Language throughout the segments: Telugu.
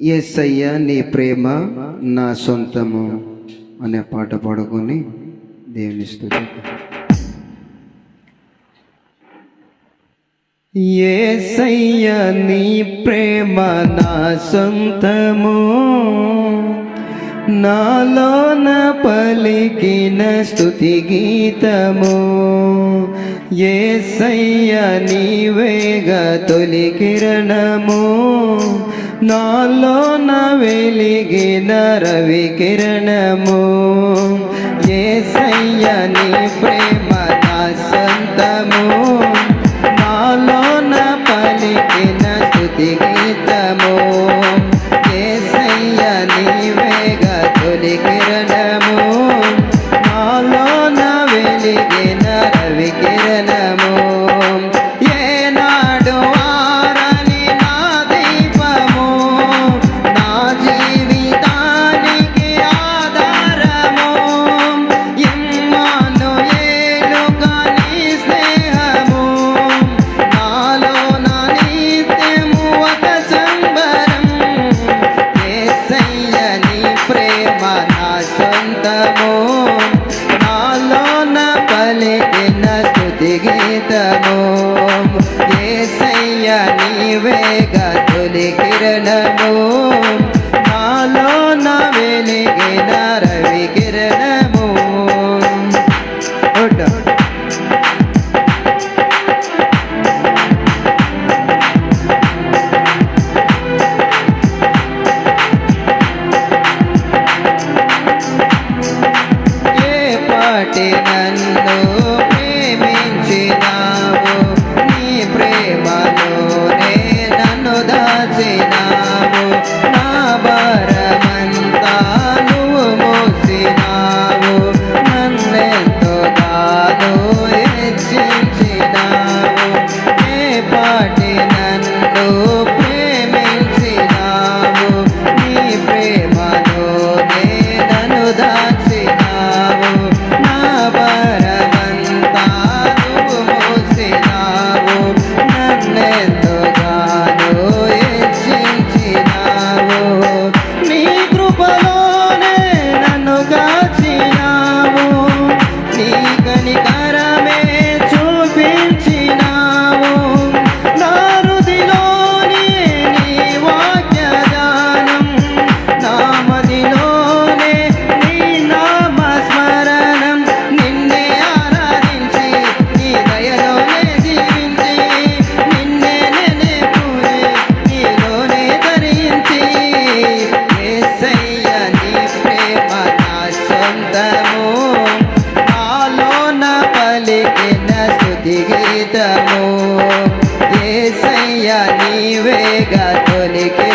ఏసయ్య నీ ప్రేమ నా సొంతము అనే పాట పాడుకొని దేవుని స్థుతి ఏసయ్య నీ ప్రేమ నా సొంతము. నాలోన పలికిన స్థుతి గీతము. ఏసయ్య నీవేగ తొలి కిరణము. నాలోన వెలిగిన రవి కిరణము. ఏసయ్య ವೇಗಲಿ ಕಿರಣನು ಮಾಲೋ ನವೆಲಿಗೆ ನರವಿ ಕಿರಣಮು ಹುಟ್ಟ ಪಾಟೇ Gatolika.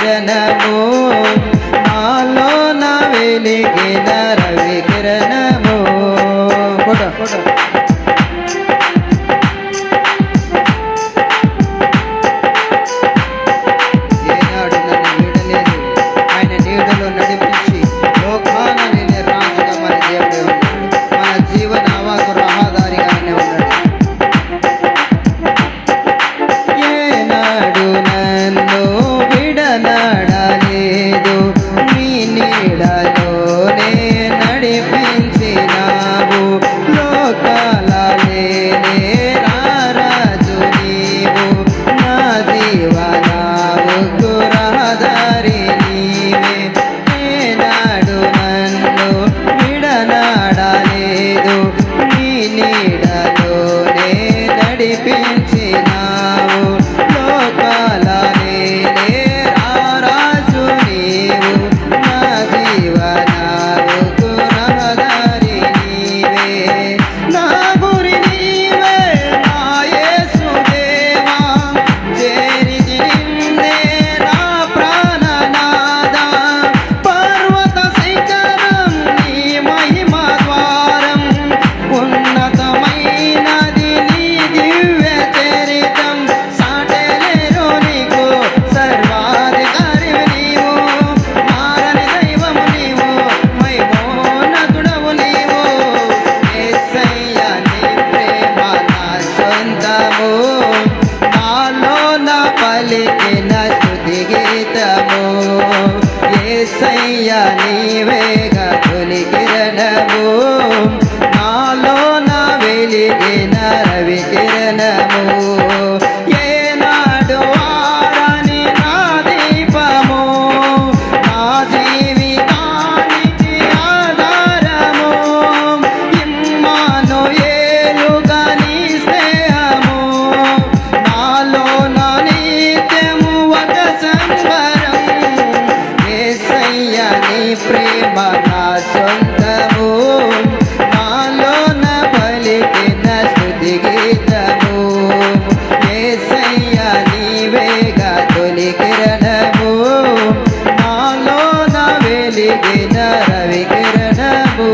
దిన రవికిరణము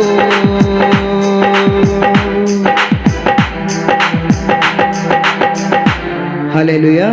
హలెలుయా